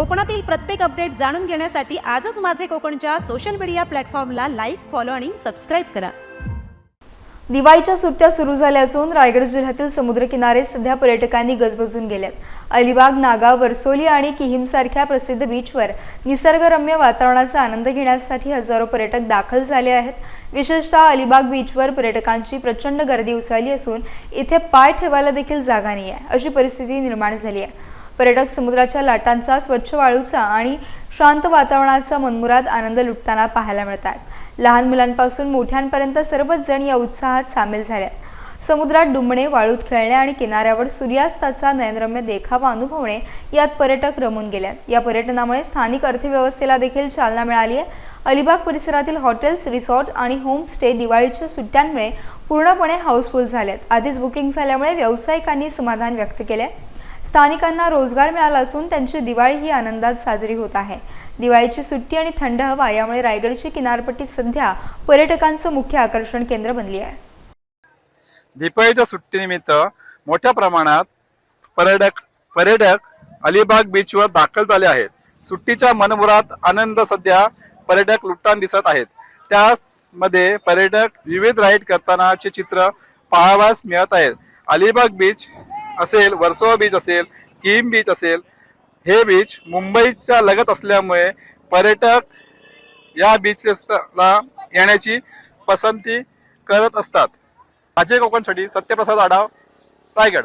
कोकणातील प्रत्येक अपडेट जाणून घेण्यासाठी आजच माझे कोकणच्या सोशल मीडिया प्लॅटफॉर्मला लाईक फॉलो आणि सबस्क्राईब करा. दिवाळीच्या सुट्ट्या सुरू झाल्या असून रायगड जिल्ह्यातील समुद्रकिनारे सध्या पर्यटकांनी गजबजून गेलेत अलिबाग नागाव वर्सोली आणि किहिमसारख्या प्रसिद्ध बीचवर निसर्गरम्य वातावरणाचा आनंद घेण्यासाठी हजारो पर्यटक दाखल झाले आहेत. विशेषतः अलिबाग बीचवर पर्यटकांची प्रचंड गर्दी उसळली असून इथे पाय ठेवायला देखील जागा नाही आहे अशी परिस्थिती निर्माण झाली आहे. पर्यटक समुद्राच्या लाटांचा स्वच्छ वाळूचा आणि शांत वातावरणाचा मनमुराद आनंद लुटताना पाहायला मिळतात. लहान मुलांपासून मोठ्यांपर्यंत सर्वच जण या उत्साहात सामील झाले आहेत. समुद्रात डुंबणे वाळूत खेळणे आणि किनाऱ्यावर सूर्यास्ताचा नयनरम्य देखावा अनुभवणे यात पर्यटक रमून गेल्यात या पर्यटनामुळे स्थानिक अर्थव्यवस्थेला देखील चालना मिळाली आहे. अलिबाग परिसरातील हॉटेल्स रिसॉर्ट आणि होमस्टे दिवाळीच्या सुट्ट्यांमुळे पूर्णपणे हाऊसफुल झाल्यात आधीच बुकिंग झाल्यामुळे व्यावसायिकांनी समाधान व्यक्त केले स्थानिकांना रोजगार मिळाला असून त्यांची दिवाळी ही आनंदात साजरी होत आहे. दिवाळीची सुट्टी आणि थंड हवा यामुळे रायगडची किनारपट्टी सध्या पर्यटकांचं मुख्य आकर्षण केंद्र बनली आहे. दिपाळीच्या सुट्टीनिमित्त मोठ्या प्रमाणात पर्यटक पर्यटक अलिबाग बीचवर दाखल झाले आहेत. सुट्टीच्या मनमुरात आनंद सध्या पर्यटक लुटताना दिसत आहेत. त्यामध्ये पर्यटक विविध राईड करतानाचे चित्र पाहावयास मिळत आहेत. अलिबाग बीच असेल वर्सोवा बीच असेल किम बीच असेल हे बीच मुंबईच्या लगत असल्यामुळे पर्यटक या बीचला येण्याची पसंती करत असतात. अजय कोकणसाठी सत्यप्रसाद आढाव रायगड.